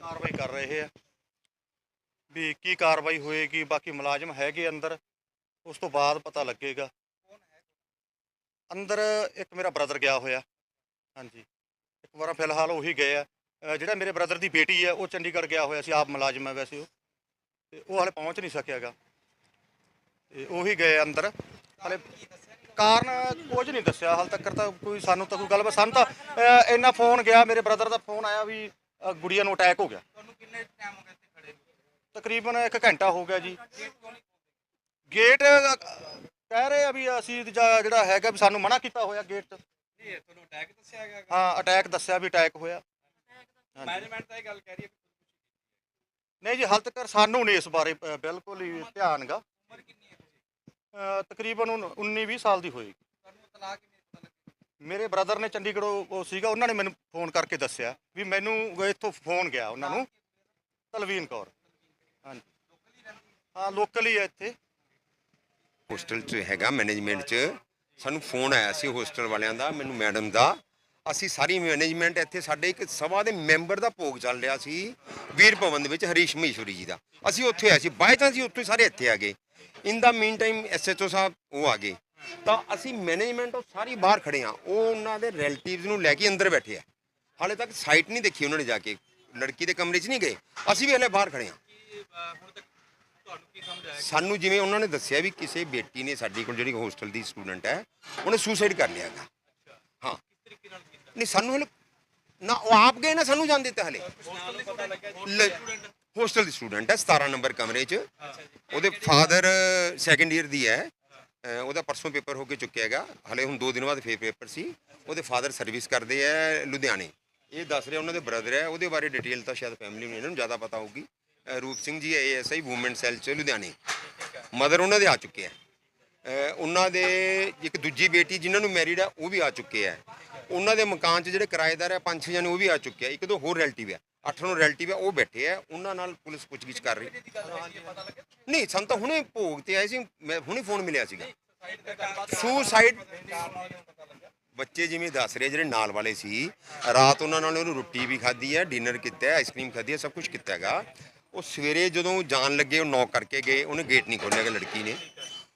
ਕਾਰਵਾਈ ਕਰ ਰਹੇ ਆ। ਵੀ ਕੀ ਕਾਰਵਾਈ ਹੋਏਗੀ, ਬਾਕੀ ਮੁਲਾਜ਼ਮ ਹੈਗੇ ਅੰਦਰ, ਉਸ ਤੋਂ ਬਾਅਦ ਪਤਾ ਲੱਗੇਗਾ। ਅੰਦਰ ਇੱਕ ਮੇਰਾ ਬ੍ਰਦਰ ਗਿਆ ਹੋਇਆ। ਹਾਂਜੀ। ਇੱਕ ਵਾਰ ਫਿਲਹਾਲ ਉਹੀ ਗਏ ਆ। ਅਹ ਜਿਹੜਾ ਮੇਰੇ ਬ੍ਰਦਰ ਦੀ ਬੇਟੀ ਹੈ ਉਹ ਚੰਡੀਗੜ੍ਹ ਗਿਆ ਹੋਇਆ ਸੀ, ਆਪ ਮੁਲਾਜ਼ਮ ਹੈ ਵੈਸੇ ਉਹ। ਤੇ ਉਹ ਹਾਲੇ ਪਹੁੰਚ ਨਹੀਂ ਸਕਿਆਗਾ। ਤੇ ਉਹੀ ਗਏ ਅੰਦਰ। ਹਾਲੇ ਕਾਰਨ ਕੁਝ ਨਹੀਂ ਦੱਸਿਆ। ਹਾਲ ਤੱਕ ਤਾਂ ਕੋਈ ਸਾਨੂੰ ਤਾਂ ਕੋਈ ਗੱਲ ਸਾਨੂੰ ਤਾਂ ਅਹ, ਇੰਨਾ ਫੋਨ ਗਿਆ। ਮੇਰੇ ਬ੍ਰਦਰ ਦਾ ਫੋਨ ਆਇਆ ਵੀ ਗੁੜੀਆ ਨੂੰ ਅਟੈਕ ਹੋ ਗਿਆ। ਤੁਹਾਨੂੰ ਕਿੰਨੇ ਟਾਈਮ ਹੋ ਗਿਆ ਇੱਥੇ ਖੜੇ ਨੂੰ? ਤਕਰੀਬਨ 1 ਘੰਟਾ ਹੋ ਗਿਆ ਜੀ। ਗੇਟ ਕਿਉਂ ਨਹੀਂ ਗੇਟ ਅਹ, ਕਹਿ ਰਹੇ ਆ ਵੀ ਅਸੀਂ ਜਾ- ਜਿਹੜਾ ਹੈਗਾ ਵੀ ਸਾਨੂੰ ਮਨਾ ਕੀਤਾ ਹੋਇਆ ਗੇਟ 'ਚ। ਨਹੀਂ ਤੁਹਾਨੂੰ ਅਟੈਕ ਦੱਸਿਆ ਗਿਆ ਹਾਂ ਅਟੈਕ ਦੱਸਿਆ ਵੀ ਅਟੈਕ ਹੋਇਆ। ਹਾਂਜੀ। ਮੈਨੇਜਮੈਂਟ ਤਾਂ ਇਹ ਗੱਲ ਕਹਿ ਰਹੀ ਹੈ ਨਹੀਂ ਜੀ ਹਾਲ ਤੱਕ ਸਾਨੂੰ ਨਹੀਂ ਇਸ ਬਾਰੇ ਬਿਲਕੁਲ ਹੀ ਧਿਆਨ ਗਾ। ਉਮਰ ਕਿੰਨੀ ਹੈ ਤਕਰੀਬਨ 19 20 ਸਾਲ ਦੀ ਹੋਏਗੀ। ਤੁਹਾਨੂੰ ਤਲਾਕ ਕਿਵੇਂ ਪਤਾ ਲੱਗਿਆ ਮੇਰੇ ਬ੍ਰਦਰ ਨੇ ਚੰਡੀਗੜ੍ਹੋਂ ਉਹ ਸੀਗਾ ਉਹਨਾਂ ਨੇ ਮੈਨੂੰ ਫੋਨ ਕਰਕੇ ਦੱਸਿਆ ਵੀ ਮੈਨੂੰ ਇੱਥੋਂ ਫੋਨ ਗਿਆ ਉਹਨਾਂ ਨੂੰ। ਤਲਵੀਨ ਕੌਰ। ਹਾਂਜੀ। ਹਾਂ ਲੋਕਲ ਹੀ ਹੈ ਇੱਥੇ। ਹੋਸਟਲ 'ਚ ਹੈਗਾ ਮੈਨੇਜਮੈਂਟ 'ਚ। ਸਾਨੂੰ ਫੋਨ ਆਇਆ ਸੀ ਹੋਸਟਲ ਵਾਲਿਆਂ ਦਾ ਮੈਨੂੰ ਮੈਡਮ ਦਾ। ਅਸੀਂ ਸਾਰੀ ਮੈਨੇਜਮੈਂਟ ਇੱਥੇ ਸਾਡੇ ਇੱਕ ਸਭਾ ਦੇ ਮੈਂਬਰ ਦਾ ਭੋਗ ਚੱਲ ਰਿਹਾ ਸੀ, ਵੀਰ ਭਵਨ ਦੇ ਵਿੱਚ ਹਰੀਸ਼ ਮਹੇਸ਼ਵਰੀ ਜੀ ਦਾ। ਅਸੀਂ ਉੱਥੇ ਆਏ ਸੀ ਬਾਈ ਚਾਂਸ ਅਸੀਂ ਉੱਥੇ ਸਾਰੇ ਇੱਥੇ ਆ ਗਏ। ਇਨ ਦਾ ਮੀਨ ਟਾਈਮ ਐਸਐਚਓ ਸਾਹਿਬ ਉਹ ਆ ਗਏ। ਤਾਂ ਅਸੀਂ ਮੈਨੇਜਮੈਂਟ ਉਹ ਸਾਰੀ ਬਾਹਰ ਖੜੇ ਆ ਉਹ ਉਹਨਾਂ ਦੇ ਰਿਲੇਟਿਵਸ ਨੂੰ ਲੈ ਕੇ ਅੰਦਰ ਬੈਠੇ ਆ। ਹਾਲੇ ਤੱਕ ਸਾਈਟ ਨਹੀਂ ਦੇਖੀ ਉਹਨਾਂ ਨੇ ਜਾ ਕੇ। ਲੜਕੀ ਦੇ ਕਮਰੇ 'ਚ ਨਹੀਂ ਗਏ। ਅਸੀਂ ਵੀ ਹਲੇ ਬਾਹਰ ਖੜੇ ਆ ਸਾਨੂੰ ਜਿਵੇਂ ਉਹਨਾਂ ਨੇ ਦੱਸਿਆ ਵੀ ਕਿਸੇ ਬੇਟੀ ਨੇ ਸਾਡੀ ਕੋਲ ਜਿਹੜੀ ਹੋਸਟਲ ਦੀ ਸਟੂਡੈਂਟ ਹੈ, ਉਹਨੇ ਸੁਸਾਈਡ ਕਰ ਲਿਆ ਹੈਗਾ। ਹਾਂ। ਤਰੀਕੇ ਨਾਲ ਕੀਤਾ ਨਹੀਂ, ਸਾਨੂੰ ਹਲੇ ਨਾ, ਉਹ ਆਪ ਗਏ ਨਾ, ਸਾਨੂੰ ਜਾਣ ਦਿੱਤਾ ਹਲੇ। ਹੋਸਟਲ ਦੀ ਸਟੂਡੈਂਟ ਹੈ 17 ਨੰਬਰ ਕਮਰੇ 'ਚ। ਉਹਦੇ ਫਾਦਰ ਸੈਕੰਡ ਈਅਰ ਦੀ ਹੈ। ਉਹਦਾ ਪਰਸੋਂ ਪੇਪਰ ਹੋ ਕੇ ਚੁੱਕਿਆ ਹੈਗਾ। ਹਲੇ ਹੁਣ 2 ਦਿਨ ਬਾਅਦ ਫੇਰ ਪੇਪਰ ਸੀ। ਉਹਦੇ ਫਾਦਰ ਸਰਵਿਸ ਕਰਦੇ ਹੈ ਲੁਧਿਆਣੇ। ਇਹ ਦੱਸ ਰਿਹਾ ਉਹਨਾਂ ਦੇ ਬ੍ਰਦਰ ਹੈ। ਉਹਦੇ ਬਾਰੇ ਡਿਟੇਲ ਤਾਂ ਸ਼ਾਇਦ ਫੈਮਿਲੀ ਨੂੰ ਇਹਨਾਂ ਨੂੰ ਜ਼ਿਆਦਾ ਪਤਾ ਹੋਊਗੀ। ਰੂਪ Singh ji ASI woman cell 'ਚ, ਲੁਧਿਆਣੇ। ਮਦਰ ਉਹਨਾਂ ਦੇ ਆ ਚੁੱਕੇ ਹੈ ਉਹਨਾਂ ਦੇ ਇੱਕ ਦੂਜੀ ਬੇਟੀ ਜਿਨ੍ਹਾਂ ਨੂੰ ਮੈਰਿਡ ਹੈ ਉਹ ਵੀ ਆ ਚੁੱਕੇ ਹੈ ਉਹਨਾਂ ਦੇ ਮਕਾਨ 'ਚ ਜਿਹੜੇ ਕਿਰਾਏਦਾਰ ਆ, ਪੰਜ ਛੇ ਜਣੇ, ਉਹ ਵੀ ਆ ਚੁੱਕੇ ਆ। ਇੱਕ ਦੋ ਹੋਰ ਰਿਲੇਟਿਵ ਆ। ਅੱਠ ਨੂੰ ਰਿਲੇਟਿਵ ਆ, ਉਹ ਬੈਠੇ ਆ। ਉਹਨਾਂ ਨਾਲ ਪੁਲਿਸ ਪੁੱਛਗਿੱਛ ਕਰ ਰਹੀ। ਨਹੀਂ, ਸਾਨੂੰ ਤਾਂ ਹੁਣੇ ਭੋਗ ਤੇ ਆਏ ਸੀ। ਮੈਂ ਹੁਣੇ ਫੋਨ ਮਿਲਿਆ ਸੀਗਾ। ਸੁਸਾਈਡ ਬੱਚੇ ਜਿਵੇਂ ਦੱਸ ਰਹੇ ਜਿਹੜੇ ਨਾਲ ਵਾਲੇ ਸੀ, ਰਾਤ ਉਹਨਾਂ ਨਾਲ ਉਹਨੂੰ ਰੋਟੀ ਵੀ ਖਾਧੀ ਹੈ ਡਿਨਰ ਕੀਤਾ ਹੈ ਆਈਸਕ੍ਰੀਮ ਖਾਧੀ ਹੈ ਸਭ ਕੁਝ ਕੀਤਾ ਹੈਗਾ। ਉਹ ਸਵੇਰੇ ਜਦੋਂ ਜਾਣ ਲੱਗੇ, ਉਹ ਨੌਕ ਕਰਕੇ ਗਏ, ਉਹਨੇ ਗੇਟ ਨਹੀਂ ਖੋਲਿਆ ਕਿ ਲੜਕੀ ਨੇ।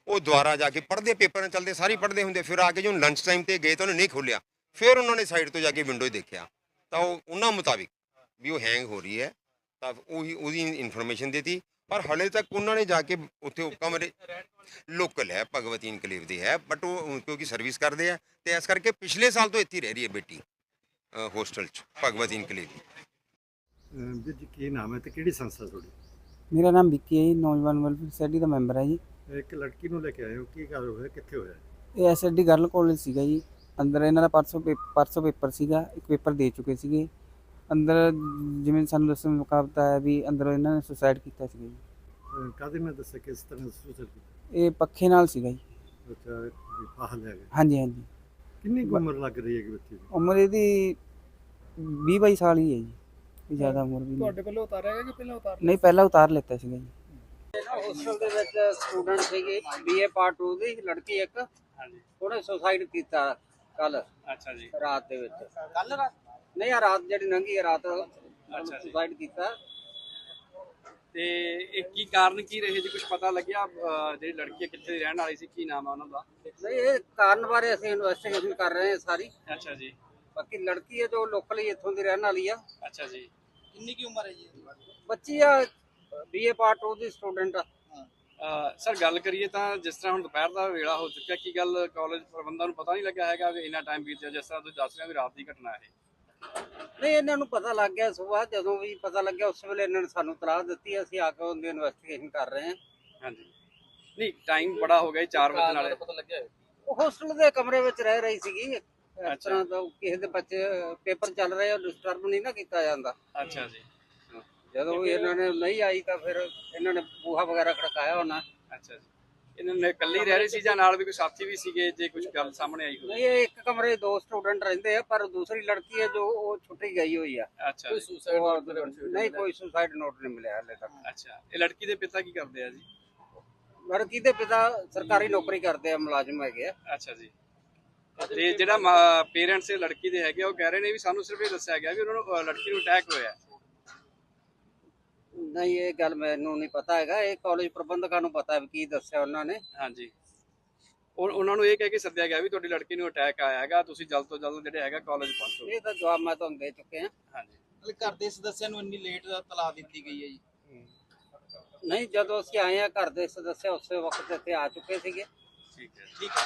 ਉਹ ਦੁਆਰਾ ਜਾ ਕੇ ਪੜ੍ਹਦੇ ਪੇਪਰਾਂ ਚੱਲਦੇ, ਸਾਰੇ ਪੜ੍ਹਦੇ ਹੁੰਦੇ। ਫਿਰ ਆ ਕੇ ਜਦੋਂ ਲੰਚ ਟਾਈਮ ਤੇ ਗਏ ਤਾਂ ਉਹਨੇ ਨਹੀਂ ਖੋਲ੍ਹਿਆ। ਫਿਰ ਉਹਨਾਂ ਨੇ ਸਾਈਡ ਤੋਂ ਜਾ ਕੇ ਵਿੰਡੋ ਦੇਖਿਆ। ਤਾਂ ਉਹ ਉਹਨਾਂ ਮੁਤਾਬਿਕ ਵੀ ਉਹ ਹੈਂਗ ਹੋ ਰਹੀ ਹੈ। ਤਾਂ ਉਹੀ ਉਹਦੀ ਇਨਫੋਰਮੇਸ਼ਨ ਦਿੱਤੀ। ਪਰ ਹਲੇ ਤੱਕ ਉਹਨਾਂ ਨੇ ਜਾ ਕੇ ਉੱਥੇ ਉਹ ਕਮਰੇ ਲੋਕਲ ਹੈ ਭਗਵਤੀ ਇਨਕਲੇਵ ਦੇ ਹੈ। ਬਟ ਉਹ ਕਿਉਂਕਿ ਸਰਵਿਸ ਕਰਦੇ ਆ ਤੇ ਇਸ ਕਰਕੇ ਪਿਛਲੇ ਸਾਲ ਤੋਂ ਇੱਥੇ ਹੀ ਰਹਿ ਰਹੀ ਹੈ ਬੇਟੀ ਹੋਸਟਲ 'ਚ ਭਗਵਤੀ ਇਨਕਲੇਵ ਵੀਰ ਜੀ ਕੀ ਨਾਮ ਹੈ ਤੇ ਕਿਹੜੀ ਸੰਸਥਾ ਤੁਹਾਡੀ? ਮੇਰਾ ਨਾਮ ਵਿੱਕੀ ਹੈ ਨੌਜਵਾਨ ਵੈਲਫੇਅਰ ਸੋਸਾਇਟੀ ਦਾ ਮੈਂਬਰ ਹੈ ਜੀ। ਇੱਕ ਲੜਕੀ ਨੂੰ ਲੈ ਕੇ ਆਏ ਹੋ ਕੀ ਗੱਲ ਹੋਇਆ ਕਿੱਥੇ ਹੋਇਆ? ਇਹ ਐਸਐਡੀ ਗਰਲ ਕਾਲਜ ਸੀਗਾ ਜੀ। ਅੰਦਰ ਇਹਨਾਂ ਦਾ ਪਰਸੋਂ ਪੇ- ਪਰਸੋਂ ਪੇਪਰ ਸੀਗਾ ਇੱਕ ਪੇਪਰ ਦੇ ਚੁੱਕੇ ਸੀਗੇ। ਅੰਦਰ ਜਿਵੇਂ ਸਾਨੂੰ ਦੱਸਣ ਮੁਕਾਬਤਾ ਹੈ ਵੀ ਅੰਦਰ ਇਹਨਾਂ ਨੇ ਸੁਸਾਈਡ ਕੀਤਾ ਸੀਗਾ ਜੀ। ਅਹ ਕਾਹਦੇ ਨਾਲ ਦੱਸਿਆ ਕਿਸ ਤਰ੍ਹਾਂ ਸੁਸਾਈਡ ਕੀਤਾ? ਇਹ ਪੱਖੇ ਨਾਲ ਸੀਗਾ ਜੀ। ਅੱਛਾ ਵੀ ਹਾਂਜੀ ਹਾਂਜੀ। ਕਿੰਨੀ ਕੁ ਉਮਰ ਲੱਗ ਰਹੀ ਹੈ ਕਿ ਬੱਚੇ ਦੀ? ਉਮਰ ਇਹਦੀ 20 22 ਸਾਲ ਹੀ ਹੈ ਜੀ। ਕੋਈ ਜ਼ਿਆਦਾ ਉਮਰ ਵੀ ਨਹੀਂ। ਤੁਹਾਡੇ ਵੱਲੋਂ ਉਤਾਰਿਆ ਗਿਆ ਕਿ ਪਹਿਲਾਂ ਉਤਾਰ ਨਹੀਂ ਪਹਿਲਾਂ ਉਤਾਰ ਲਿੱਤਾ ਸੀਗਾ ਜੀ। ਹੋਸਟਲ ਦੇ ਵਿੱਚ ਸਟੂਡੈਂਟ ਸੀਗੇ ਬੀਏ ਪਾਰਟ 2 ਦੀ ਲੜਕੀ ਇੱਕ। ਹਾਂਜੀ। ਉਹਨੇ ਸੁਸਾਈਡ ਕੀਤਾ। ਕੱਲ ਅੱਛਾ ਜੀ। ਰਾਤ ਦੇ ਵਿੱਚ। ਕੱਲ ਰਾਤ? ਨਹੀਂ ਆ ਰਾਤ ਜਿਹੜੀ ਲੰਘੀ ਹੈ ਰਾਤ ਅੱਛਾ ਜੀ। ਸੁਸਾਈਡ ਕੀਤਾ। ਤੇ ਇਹ ਕੀ ਕਾਰਨ ਕੀ ਰਹੇ ਜੀ? ਕੁਝ ਪਤਾ ਲੱਗਿਆ ਅਹ, ਜਿਹੜੀ ਲੜਕੀ ਹੈ, ਕਿੱਥੇ ਦੀ ਰਹਿਣ ਵਾਲੀ ਸੀ? ਕੀ ਨਾਮ ਆ ਉਹਨਾਂ ਦਾ? ਨਹੀਂ ਇਹ ਕਾਰਨ ਬਾਰੇ ਅਸੀਂ ਇਨਵੈਸਟੀਗੇਸ਼ਨ ਕਰ ਰਹੇ ਹਾਂ ਸਾਰੀ। ਅੱਛਾ ਜੀ। ਬਾਕੀ ਲੜਕੀ ਹੈ ਜੋ ਲੋਕਲੀ ਇੱਥੋਂ ਦੀ ਰਹਿਣ ਵਾਲੀ ਆ। ਅੱਛਾ ਜੀ। ਕਿੰਨੀ ਕੀ ਉਮਰ ਹੈ ਜੀ? ਬੱਚੀ ਆ ਬੀਏ ਪਾਰਟ 2 ਦੀ ਸਟੂਡੈਂਟ ਆ। ਸਰ ਗੱਲ ਕਰੀਏ ਤਾਂ ਜਿਸ ਤਰ੍ਹਾਂ ਹੁਣ ਦੁਪਹਿਰ ਦਾ ਵੇਲਾ ਹੋ ਚੁੱਕਿਆ ਕੀ ਗੱਲ ਕਾਲਜ ਪ੍ਰਬੰਧਾਂ ਨੂੰ ਪਤਾ ਨਹੀਂ ਲੱਗਾ ਹੈਗਾ ਕਿ ਇੰਨਾ ਟਾਈਮ ਬੀਤ ਗਿਆ ਜਿਸ ਤਰ੍ਹਾਂ ਤੁਸੀਂ ਦੱਸ ਰਹੇ ਹੋ ਵੀ ਰਾਤ ਦੀ ਘਟਨਾ ਹੈ ਨਹੀਂ ਇਹਨਾਂ ਨੂੰ ਪਤਾ ਲੱਗ ਗਿਆ ਸਵੇਰ ਜਦੋਂ ਵੀ ਪਤਾ ਲੱਗਿਆ ਉਸ ਵੇਲੇ ਇਹਨਾਂ ਨੇ ਸਾਨੂੰ ਤਲਾਹ ਦਿੱਤੀ ਅਸੀਂ ਆ ਕੇ ਉਹਦੀ ਇਨਵੈਸਟੀਗੇਸ਼ਨ ਕਰ ਰਹੇ ਹਾਂ। ਹਾਂਜੀ। ਨਹੀਂ ਟਾਈਮ ਬੜਾ ਹੋ ਗਿਆ ਜੀ 4 ਵਜੇ ਨਾਲੇ। ਉਹ ਹੋਸਟਲ ਦੇ ਕਮਰੇ ਵਿੱਚ ਰਹਿ ਰਹੀ ਸੀਗੀ। ਇਸ ਅੱਛਾ। ਤਰ੍ਹਾਂ ਦਾ ਕਿਸੇ ਦੇ ਬੱਚੇ ਪੇਪਰ ਚੱਲ ਰਹੇ ਆ ਡਿਸਟਰਬ ਨਹੀਂ ਨਾ ਕੀਤਾ ਜਾਂਦਾ। ਅੱਛਾ ਜੀ। ਜਦੋਂ ਇਹਨਾਂ ਨੇ ਨਹੀਂ ਆਈ ਤਾਂ ਫਿਰ ਇਹਨਾਂ ਨੇ ਬੂਹਾ ਵਗੈਰਾ ਖੜਕਾਇਆ ਹੋਣਾ। ਅੱਛਾ ਜੀ। ਇਹਨਾਂ ਨੇ ਇਕੱਲੇ ਰਹਿ ਰਹੇ ਸੀ ਜਾਂ ਨਾਲ ਵੀ ਕੋਈ ਸਾਥੀ ਵੀ ਸੀਗੇ ਜੇ ਕੁਝ ਗੱਲ ਸਾਹਮਣੇ ਆਈ ਹੋਵੇ? ਨਹੀਂ ਇਹ ਇੱਕ ਕਮਰੇ ਦੋ ਸਟੂਡੈਂਟ ਰਹਿੰਦੇ ਆ ਪਰ ਦੂਸਰੀ ਲੜਕੀ ਹੈ ਜੋ ਉਹ ਛੁੱਟੀ ਗਈ ਹੋਈ ਆ। ਅੱਛਾ ਕੋਈ ਸੁਸਾਈਡ ਨਹੀਂ ਕੋਈ ਸੁਸਾਈਡ ਨੋਟ ਨਹੀਂ ਮਿਲਿਆ ਹਲੇ ਤੱਕ। ਅੱਛਾ ਇਹ ਲੜਕੀ ਦੇ ਪਿਤਾ ਕੀ ਕਰਦੇ ਆ ਜੀ? ਲੜਕੀ ਦੇ ਪਿਤਾ ਸਰਕਾਰੀ ਨੌਕਰੀ ਕਰਦੇ ਆ ਮੁਲਾਜ਼ਮ ਹੈਗੇ ਆ। ਅੱਛਾ ਜੀ। ਤੇ ਜਿਹੜਾ ਪੇਰੈਂਟਸ ਇਹ ਲੜਕੀ ਦੇ ਹੈਗੇ ਉਹ ਕਹਿ ਰਹੇ ਨੇ ਵੀ ਸਾਨੂੰ ਸਿਰਫ ਇਹ ਦੱਸਿਆ ਗਿਆ ਵੀ ਉਹਨਾਂ ਨੂੰ ਲੜਕੀ ਨੂੰ ਅਟੈਕ ਹੋਇਆ। ਨਹੀਂ ਇਹ ਗੱਲ ਮੈਨੂੰ ਨਹੀਂ ਪਤਾ ਹੈਗਾ। ਇਹ ਕਾਲਜ ਪ੍ਰਬੰਧਕਾਂ ਨੂੰ ਪਤਾ ਵੀ ਕੀ ਦੱਸਿਆ ਉਹਨਾਂ ਨੇ। ਹਾਂਜੀ। ਉਹ ਉਹਨਾਂ ਨੂੰ ਇਹ ਕਹਿ ਕੇ ਸੱਦਿਆ ਗਿਆ ਵੀ ਤੁਹਾਡੀ ਲੜਕੀ ਨੂੰ ਅਟੈਕ ਆਇਆ ਹੈਗਾ ਤੁਸੀਂ ਜਲਦ ਤੋਂ ਜਲਦ ਜਿਹੜੇ ਹੈਗਾ ਕਾਲਜ ਪਹੁੰਚੋ। ਇਹ ਤਾਂ ਜਵਾਬ ਮੈਂ ਤੁਹਾਨੂੰ ਦੇ ਚੁੱਕੇ ਹਾਂ। ਹਾਂਜੀ। ਮਤਲਬ ਘਰ ਦੇ ਸਦੱਸਿਆਂ ਨੂੰ ਇੰਨੀ ਲੇਟ ਤਲਾ ਦਿੱਤੀ ਗਈ ਹੈ ਜੀ। ਨਹੀਂ ਜਦੋਂ ਅਸੀਂ ਆਏ ਆ ਘਰ ਦੇ ਸਦੱਸਿਆ ਉਸੇ ਵਕਤ ਇੱਥੇ ਆ ਚੁੱਕੇ ਸੀਗੇ। ਠੀਕ ਹੈ। ਠੀਕ ਹੈ